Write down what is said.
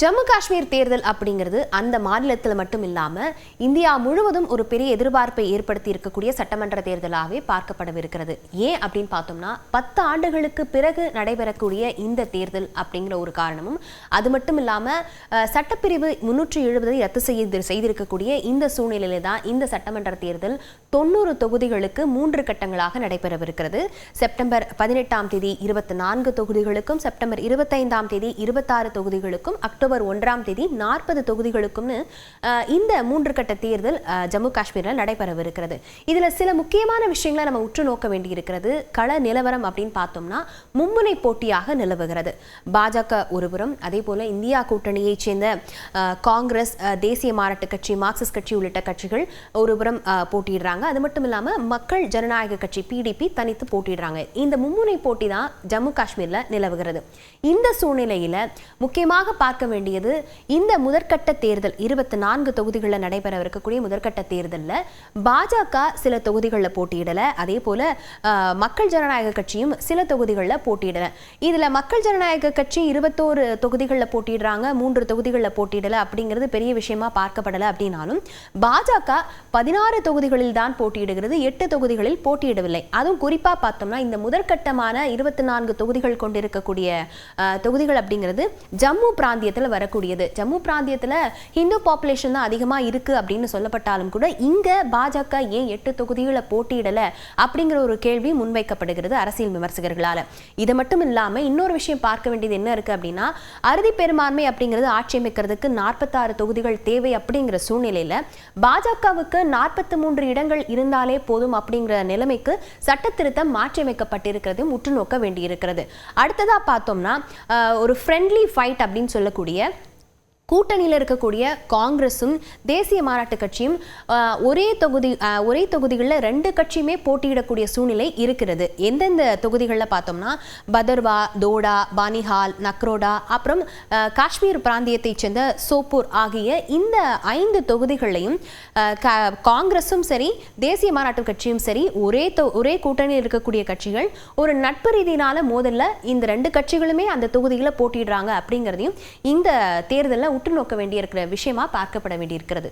ஜம்மு காஷ்மீர் தேர்தல் அப்படிங்கிறது அந்த மாநிலத்தில் மட்டும் இல்லாமல் இந்தியா முழுவதும் ஒரு பெரிய எதிர்பார்ப்பை ஏற்படுத்தி இருக்கக்கூடிய சட்டமன்ற தேர்தலாகவே பார்க்கப்படவிருக்கிறது. ஏன் அப்படின்னு பார்த்தோம்னா பத்து ஆண்டுகளுக்கு பிறகு நடைபெறக்கூடிய இந்த தேர்தல் அப்படிங்கிற ஒரு காரணமும் அது மட்டும் இல்லாமல் சட்டப்பிரிவு முன்னூற்றி எழுபதை ரத்து செய்து செய்திருக்கக்கூடிய இந்த சூழ்நிலையில தான் இந்த சட்டமன்ற தேர்தல் தொண்ணூறு தொகுதிகளுக்கு மூன்று கட்டங்களாக நடைபெறவிருக்கிறது. செப்டம்பர் பதினெட்டாம் தேதி இருபத்தி நான்கு தொகுதிகளுக்கும் செப்டம்பர் இருபத்தைந்தாம் தேதி இருபத்தாறு தொகுதிகளுக்கும் அக்டோபர் அக்டோபர் ஒன்றாம் தேதி நாற்பது தொகுதிகளுக்கும்னு இந்த மூன்று கட்ட தேர்தல் ஜம்மு காஷ்மீரில் நடைபெறவிருக்கிறது. இதில் சில முக்கியமான விஷயங்களை நம்ம உற்று நோக்க வேண்டியிருக்கிறது. கள நிலவரம் அப்படின்னு பார்த்தோம்னா மும்முனை போட்டியாக நிலவுகிறது. பாஜக ஒருபுறம் அதே போல இந்தியா கூட்டணியைச் சேர்ந்த காங்கிரஸ் தேசிய மாநாட்டு கட்சி மார்க்சிஸ்ட் கட்சி உள்ளிட்ட கட்சிகள் ஒருபுறம் போட்டியிடுறாங்க. அது மட்டும் இல்லாமல் மக்கள் ஜனநாயக கட்சி பிடிபி தனித்து போட்டியிடுறாங்க. இந்த மும்முனை போட்டி தான் ஜம்மு காஷ்மீரில் நிலவுகிறது. இந்த சூழ்நிலையில் முக்கியமாக பார்க்க வேண்டியது. இந்த முதற்கட்ட தேர்தல் இருபத்தி நான்கு தொகுதிகளில் நடைபெற இருக்கக்கூடிய முதற்கட்ட தேர்தலில் பாஜக சில தொகுதிகளில் போட்டியிடலை. அதே போல மக்கள் ஜனநாயக கட்சியும் சில தொகுதிகளில் போட்டியிடலை. இதில் மக்கள் ஜனநாயக கட்சி இருபத்தோரு தொகுதிகளில் போட்டியிடுறாங்க மூன்று தொகுதிகளில் போட்டியிடலை அப்படிங்கிறது பெரிய விஷயமா பார்க்கப்படலை அப்படின்னாலும் பாஜக பதினாறு தொகுதிகளில் தான் போட்டியிடுகிறது எட்டு தொகுதிகளில் போட்டியிடவில்லை. அதுவும் குறிப்பாக பார்த்தோம்னா இந்த முதற்கட்டமான இருபத்தி நான்கு தொகுதிகள் கொண்டிருக்கக்கூடிய தொகுதிகள் அப்படிங்கிறது ஜம்மு பிராந்தியத்தில் இடத்துல வரக்கூடியது. ஜம்மு பிராந்தியத்தில் ஹிந்து பாப்புலேஷன் தான் அதிகமாக இருக்குது அப்படின்னு சொல்லப்பட்டாலும் கூட இங்கே பாஜக ஏன் எட்டு தொகுதிகளை போட்டியிடலை அப்படிங்கிற ஒரு கேள்வி முன்வைக்கப்படுகிறது அரசியல் விமர்சகர்களால். இது மட்டும் இல்லாமல் இன்னொரு விஷயம் பார்க்க வேண்டியது என்ன இருக்குது அப்படின்னா அறுதி பெரும்பான்மை அப்படிங்கிறது ஆட்சி அமைக்கிறதுக்கு நாற்பத்தாறு தொகுதிகள் தேவை அப்படிங்கிற சூழ்நிலையில் பாஜகவுக்கு நாற்பத்தி மூன்று இடங்கள் இருந்தாலே போதும் அப்படிங்கிற நிலைமைக்கு சட்ட திருத்தம் மாற்றியமைக்கப்பட்டிருக்கிறது உற்று நோக்க வேண்டியிருக்கிறது. அடுத்ததாக பார்த்தோம்னா ஒரு ஃப்ரெண்ட்லி ஃபைட் அப்படின்னு சொல்லக்கூடிய இருக்கக்கூடிய கூட்டணியில் இருக்கக்கூடிய காங்கிரஸும் தேசிய மாநாட்டு கட்சியும் ஒரே தொகுதி ஒரே தொகுதிகளில் ரெண்டு கட்சியுமே போட்டியிடக்கூடிய சூழ்நிலை இருக்கிறது. எந்தெந்த தொகுதிகளில் பார்த்தோம்னா பதர்வா தோடா பானிஹால் நக்ரோடா அப்புறம் காஷ்மீர் பிராந்தியத்தைச் சேர்ந்த சோப்பூர் ஆகிய இந்த ஐந்து தொகுதிகளையும் காங்கிரஸும் சரி தேசிய மாநாட்டு கட்சியும் சரி ஒரே தொ ஒரே கூட்டணியில் இருக்கக்கூடிய கட்சிகள் ஒரு நட்பு ரீதியினால மோதல்ல இந்த ரெண்டு கட்சிகளுமே அந்த தொகுதிகளை போட்டியிடுறாங்க அப்படிங்கிறதையும் இந்த தேர்தலில் உற்று நோக்க வேண்டியிருக்கிற விஷயமா பார்க்கப்பட வேண்டியிருக்கிறது.